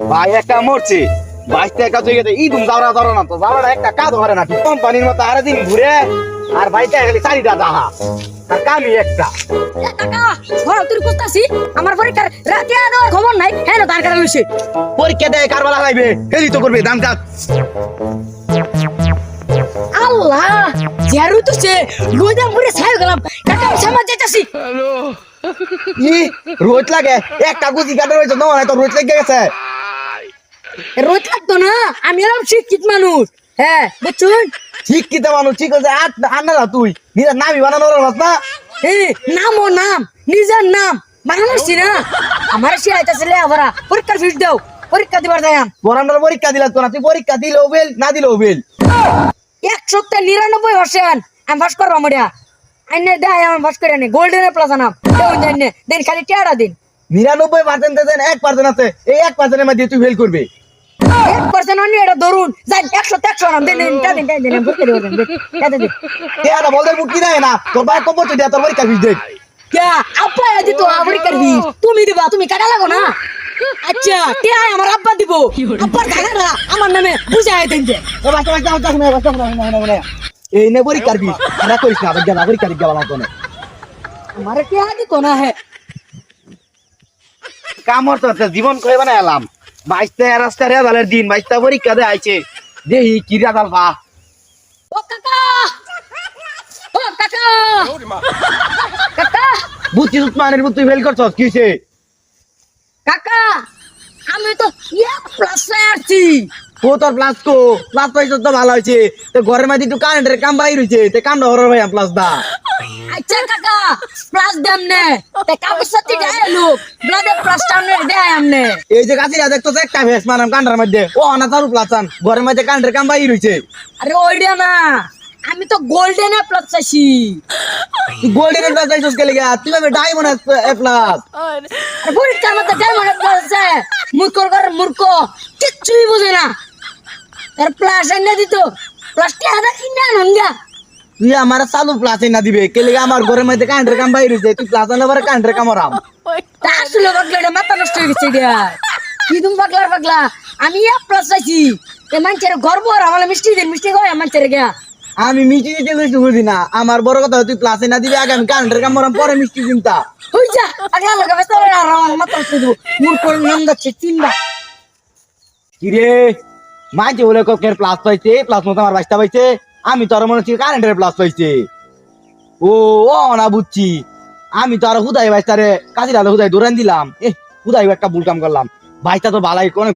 ভাই একটা মরছে। বাইশ টাকা চলে গেছে ইদুম যাওয়া ধরো না তো যাওয়াটা একটা কাজ ধরে না। কোম্পানির মতো আরে দিন ঘুরে আর খালি চারিটা যাহা আর কামি একটা। আমার পরীক্ষার রাতে দেওয়ার খবর নাই। হ্যাঁ লইছে পরীক্ষা দেয় লাগবে হেরি তো করবে দাম কাজ। আল্লাহ জেরু তো সে ছাই গেলাম। কাকা আমি সামাজ যাইতাছি ই রোজ লাগে একটা গুজি কাটে রয়েছে তোমার তো রোজ লেগে গেছে। রোজ লাগতো না আমি এরকম শিক্ষিত মানুষ। হ্যাঁ বুঝছুন? ঠিক কিতে মানুষ ঠিক আছে আট আন্না তুই। নিজের নামই বানানোর না এই নাম ও নাম নিজের নাম। বানানোছি না? আমার সে আইতাছে লে আবার পরীক্ষার ফিস দাও পরীক্ষা দিবার যাইম পড়ানোর পরীক্ষা দিলা তো না তুই পরীক্ষা দিলেও বেল না দিলেও বেল এক সপ্তাহ নিরানব্বই পার্সেন্ট আমি ফার্স্ট করব আমরা আইনে দেয় আমার ফার্স্ট করে নে গোল্ডেনের প্লাস আনাম। দেউন জানে দিন খালি টেয়ারা দিন। নিরানব্বই পার্সেন্ট দেন এক পার্সেন্ট আছে এই এক পার্সেন্টের মধ্যে তুই ফেল করবে। এক পার্সেন্ট অন্য এটা ধরুন। যাই একশো একশো আনাম দিন দিন দিন দিন দিন ভর্তি দেবো দিন দিন দিন। বলতে না? তোর ভাই তোর দেখ। আব্বা তো আবরি করবি তুমি দিবা তুমি কাটা লাগো না? আচ্ছা আয় আমার আব্বা দিব। আব্বার টাকাটা আমার নামে দেন যে। ও এই নে পরীক্ষা ফিস না করিস না আবার গেলা পরীক্ষা দিতে গেলা তো আমার কে আদি তো না হে? কামর তো জীবন কই বানাই এলাম। বাইশটা রাস্তা রেজালের দিন বাইশটা পরীক্ষা দে আইছে দেহি কি রেজাল বা ও কাকা! ও কাকা! কাকা! বুদ্ধি উৎমানের বুদ্ধি ফেল করছস কিসে কাকা আমি তো ইয়া প্লাস আসছি ও তোর প্লাস কো প্লাস পাইছস তো ভালো হয়েছে। তো ঘরের মধ্যে একটু কারেন্টের কাম বাইর হয়েছে তো কামটা হরর ভাই প্লাস দা। আচ্ছা কাকা প্লাস দেম নে। তে কাগজ সাথে দেয় লোক। ব্লাডে প্লাস টাউনে দেয় আমনে। এই যে কাছিরা দেখতো একটা ভেস মানাম কান্ডার মধ্যে। ও অনা তারু প্লাসান ঘরের মধ্যে কারেন্টের কাম বাইর হয়েছে। আরে ওইডিয়া না। আমি তো গোল্ডেনে প্লাস চাইছি। গোল্ডেন প্লাস পাইছস কে লেগে তুই ভাবে ডায়মন্ড প্লাস আরে পরীক্ষার মধ্যে যাই মনে আছে। মূর্খ করে মূর্খ। কিচ্ছুই বুঝে না। তার প্লাস এনে দিত প্লাসটি আধা কিনে আনন্দ দিয়া তুই আমার চালু প্লাস না দিবে। কে লেগে আমার ঘরের মধ্যে কারেন্টের কাম বাইর হয়েছে তুই প্লাস আনলে পরে কারেন্টের কাম আরাম। তা আসলে পাগলা এটা মাথা নষ্ট হয়ে গেছে এটা কি তুমি পাগলার পাগলা? আমি এক প্লাস চাইছি। এ মানুষের গর্ব আর আমার মিষ্টি দিন মিষ্টি খাওয়াই মানুষের গিয়া। আমি মিষ্টি দিতে কিছু বুঝি না। আমার বড় কথা তুই প্লাসে না দিবি আগে আমি কারেন্টের কাম পরে মিষ্টি যা আর আমার মাথা নাম যাচ্ছে কিরে মাঝে বলে কোকের প্লাস পাইছে প্লাস মতো আমার পাইছে আমি তো আর মনে হচ্ছে কারেন্টের প্লাস পাইছে। ও ও না বুঝছি। আমি তো আর হুদাই বাইশটারে কাজিরা হুদাই দৌড়ান দিলাম। এ হুদাই একটা ভুল কাম করলাম। বাইশটা তো ভালাই অনেক